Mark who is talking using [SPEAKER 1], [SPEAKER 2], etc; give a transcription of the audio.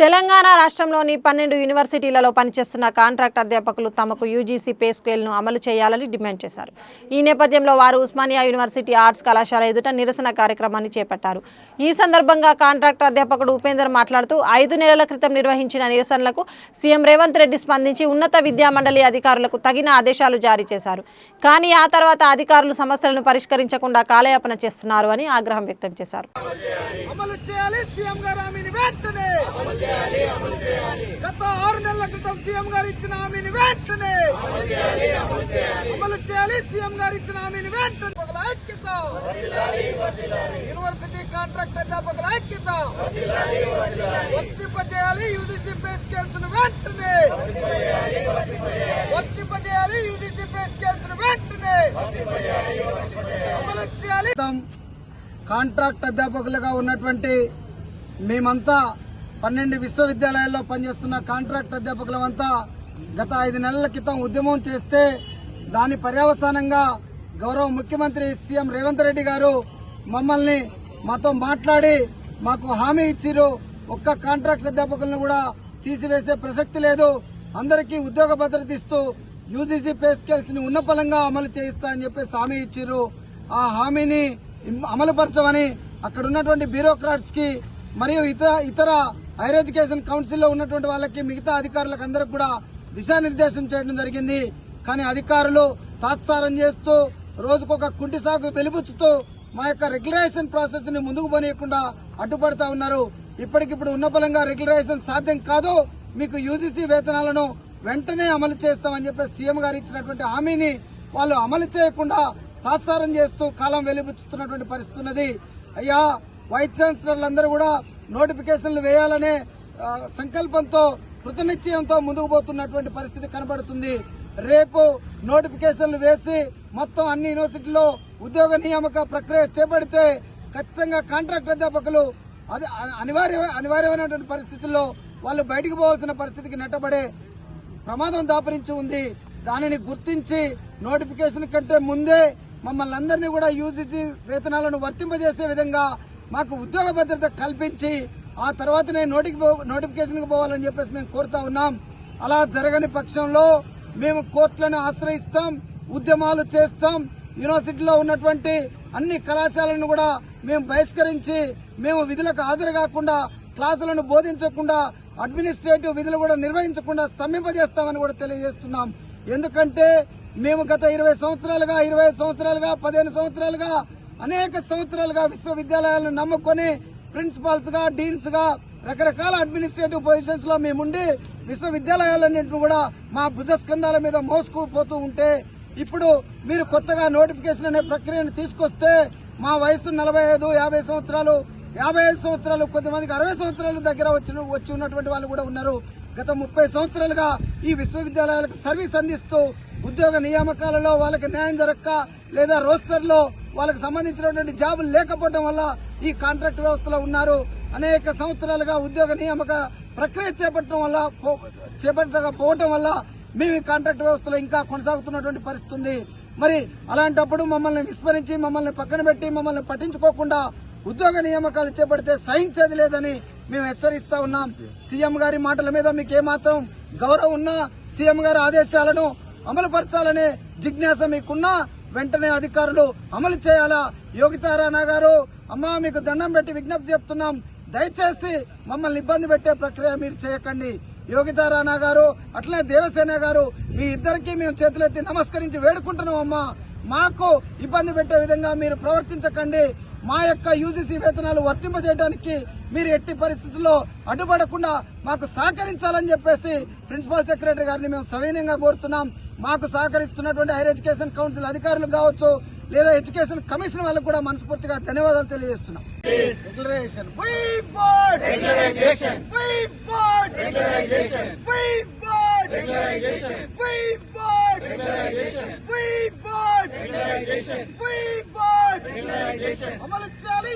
[SPEAKER 1] తెలంగాణ రాష్ట్రంలోని పన్నెండు యూనివర్సిటీలలో పనిచేస్తున్న కాంట్రాక్ట్ అధ్యాపకులు తమకు యూజీసీ పే స్కేల్ను అమలు చేయాలని డిమాండ్ చేశారు. ఈ నేపథ్యంలో వారు ఉస్మానియా యూనివర్సిటీ ఆర్ట్స్ కళాశాల ఎదుట నిరసన కార్యక్రమాన్ని చేపట్టారు. ఈ సందర్భంగా కాంట్రాక్ట్ అధ్యాపకుడు ఉపేందర్ మాట్లాడుతూ ఐదు నెలల క్రితం నిర్వహించిన నిరసనలకు సీఎం రేవంత్ రెడ్డి స్పందించి ఉన్నత విద్యా మండలి అధికారులకు తగిన ఆదేశాలు జారీ చేశారు. కానీ ఆ తర్వాత అధికారులు సమస్యలను పరిష్కరించకుండా కాలయాపన చేస్తున్నారు అని ఆగ్రహం వ్యక్తం చేశారు.
[SPEAKER 2] గత ఆరు నెలల క్రితం సీఎం గారు ఇచ్చిన హామీని వెంటనే అమలు చేయాలి సీఎం గారు ఇచ్చిన హామీని వెంటనే అధ్యాపకుల ఐక్యత. యూనివర్సిటీ కాంట్రాక్ట్ అధ్యాపకుల ఐక్యత. వర్తింపజేయాలి యూజీసీ పే స్కేల్స్ను వెంటనే. వర్తింపజేయాలి యూజీసీ పే స్కేల్స్ను వెంటనే. అమలు చేయాలి. కాంట్రాక్ట్ అధ్యాపకులుగా ఉన్నటువంటి మేమంతా పన్నెండు విశ్వవిద్యాలయాల్లో పనిచేస్తున్న కాంట్రాక్ట్ అధ్యాపకులమంతా గత ఐదు నెలల క్రితం ఉద్యమం చేస్తే దాని పర్యవసానంగా గౌరవ ముఖ్యమంత్రి సీఎం రేవంత్ రెడ్డి గారు మమ్మల్ని మాతో మాట్లాడి మాకు హామీ ఇచ్చిరు ఒక్క కాంట్రాక్ట్ అధ్యాపకులను కూడా తీసివేసే ప్రసక్తి లేదు. అందరికీ ఉద్యోగ భద్రత ఇస్తూ యూజీసీ పే స్కేల్స్ని ఉన్నపలంగా అమలు చేయిస్తా అని చెప్పేసి హామీ ఇచ్చిరు ఆ హామీని అమలుపరచమని అక్కడ ఉన్నటువంటి బ్యూరోక్రాట్స్కి మరియు ఇతర ఇతర హైర్ ఎడ్యుకేషన్ కౌన్సిల్లో ఉన్నటువంటి వాళ్ళకి మిగతా అధికారులకు అందరికి కూడా దిశానిర్దేశం చేయడం జరిగింది. కానీ అధికారులు తాత్సారం చేస్తూ రోజుకొక కుంటి సాగు వెలుపుచ్చుతూ మా యొక్క రెగ్యులేషన్ ప్రాసెస్ని ముందుకు పోనీయకుండా అడ్డుపడతా ఉన్నారు. ఇప్పటికిప్పుడు ఉన్న బలంగా రెగ్యులేషన్ సాధ్యం కాదు. మీకు యూజీసీ వేతనాలను వెంటనే అమలు చేస్తామని చెప్పి సీఎం గారు ఇచ్చినటువంటి హామీని వాళ్ళు అమలు చేయకుండా తాత్సారం చేస్తూ కాలం వెలిపిస్తున్నటువంటి పరిస్థితి ఉన్నది. అయ్యా వైస్ ఛాన్సలర్లందరూ కూడా నోటిఫికేషన్లు వేయాలనే సంకల్పంతో కృతనిశ్చయంతో ముందుకు పోతున్నటువంటి పరిస్థితి కనబడుతుంది. రేపు నోటిఫికేషన్లు వేసి మొత్తం అన్ని యూనివర్సిటీల్లో ఉద్యోగ నియామక ప్రక్రియ చేపడితే ఖచ్చితంగా కాంట్రాక్ట్ అధ్యాపకులు అది అనివార్య అనివార్యమైనటువంటి పరిస్థితుల్లో వాళ్ళు బయటికి పోవాల్సిన పరిస్థితికి నెట్టబడే ప్రమాదం దాపరించి ఉంది. దానిని గుర్తించి నోటిఫికేషన్ కంటే ముందే మమ్మల్ని అందరినీ కూడా యూజీసీ వేతనాలను వర్తింపజేసే విధంగా మాకు ఉద్యోగ భద్రత కల్పించి ఆ తర్వాతనే నోటికి నోటిఫికేషన్కి పోవాలని చెప్పేసి మేము కోరుతా ఉన్నాం. అలా జరగని పక్షంలో మేము కోర్టులను ఆశ్రయిస్తాం ఉద్యమాలు చేస్తాం. యూనివర్సిటీలో ఉన్నటువంటి అన్ని కళాశాలను కూడా మేము బహిష్కరించి మేము విధులకు హాజరు కాకుండా క్లాసులను బోధించకుండా అడ్మినిస్ట్రేటివ్ విధులు కూడా నిర్వహించకుండా స్తంభింపజేస్తామని కూడా తెలియజేస్తున్నాం. ఎందుకంటే మేము గత ఇరవై సంవత్సరాలుగా ఇరవై సంవత్సరాలుగా పదిహేను సంవత్సరాలుగా అనేక సంవత్సరాలుగా విశ్వవిద్యాలయాలను నమ్ముకొని ప్రిన్సిపాల్స్గా డీన్స్గా రకరకాల అడ్మినిస్ట్రేటివ్ పొజిషన్స్లో మేముండి విశ్వవిద్యాలయాలన్నింటిని కూడా మా భుజస్కంధాల మీద మోసుకుపోతూ ఉంటే ఇప్పుడు మీరు కొత్తగా నోటిఫికేషన్ అనే ప్రక్రియను తీసుకొస్తే మా వయసు నలభై ఐదు యాభై సంవత్సరాలు యాభై ఐదు సంవత్సరాలు కొంతమందికి అరవై సంవత్సరాల దగ్గర వచ్చిన వచ్చి ఉన్నటువంటి వాళ్ళు కూడా ఉన్నారు. గత ముప్పై సంవత్సరాలుగా ఈ విశ్వవిద్యాలయాలకు సర్వీస్ అందిస్తూ ఉద్యోగ నియామకాలలో వాళ్ళకి న్యాయం జరగక లేదా రోస్టర్లో వాళ్ళకి సంబంధించినటువంటి జాబులు లేకపోవడం వల్ల ఈ కాంట్రాక్ట్ వ్యవస్థలో ఉన్నారు. అనేక సంవత్సరాలుగా ఉద్యోగ నియామక ప్రక్రియ చేపట్టడం వల్ల పో- చేపట్టకపోవటం వల్ల మేము ఈ కాంట్రాక్ట్ వ్యవస్థలో ఇంకా కొనసాగుతున్నటువంటి పరిస్థితి ఉంది మరి అలాంటప్పుడు మమ్మల్ని విస్మరించి మమ్మల్ని పక్కన పెట్టి మమ్మల్ని పట్టించుకోకుండా ఉద్యోగ నియామకాలు చేపడితే సహించేది లేదని మేము హెచ్చరిస్తా ఉన్నాం. సీఎం గారి మాటల మీద మీకు ఏమాత్రం గౌరవం ఉన్నా సీఎం గారి ఆదేశాలను అమలుపరచాలనే జిజ్ఞాస మీకున్నా వెంటనే అధికారులు అమలు చేయాలా? యోగితారాణా గారు అమ్మా మీకు దండం పెట్టి విజ్ఞప్తి చెప్తున్నాం. దయచేసి మమ్మల్ని ఇబ్బంది పెట్టే ప్రక్రియ మీరు చేయకండి. యోగితారాణా గారు అట్లనే దేవసేన గారు మీ ఇద్దరికి మేము చేతులెత్తి నమస్కరించి వేడుకుంటున్నాం అమ్మా. మాకు ఇబ్బంది పెట్టే విధంగా మీరు ప్రవర్తించకండి. మా యొక్క యూజీసీ వేతనాలు వర్తింపజేయడానికి మీరు ఎట్టి పరిస్థితుల్లో అడ్డుపడకుండా మాకు సహకరించాలని చెప్పేసి ప్రిన్సిపల్ సెక్రటరీ గారిని మేము సవీనంగా కోరుతున్నాం. మాకు సహకరిస్తున్నటువంటి హైర్ ఎడ్యుకేషన్ కౌన్సిల్ అధికారులు కావచ్చు లేదా ఎడ్యుకేషన్ కమిషన్ వాళ్ళకు కూడా మనస్ఫూర్తిగా ధన్యవాదాలు తెలియజేస్తున్నాం. అమలు చేయాలి.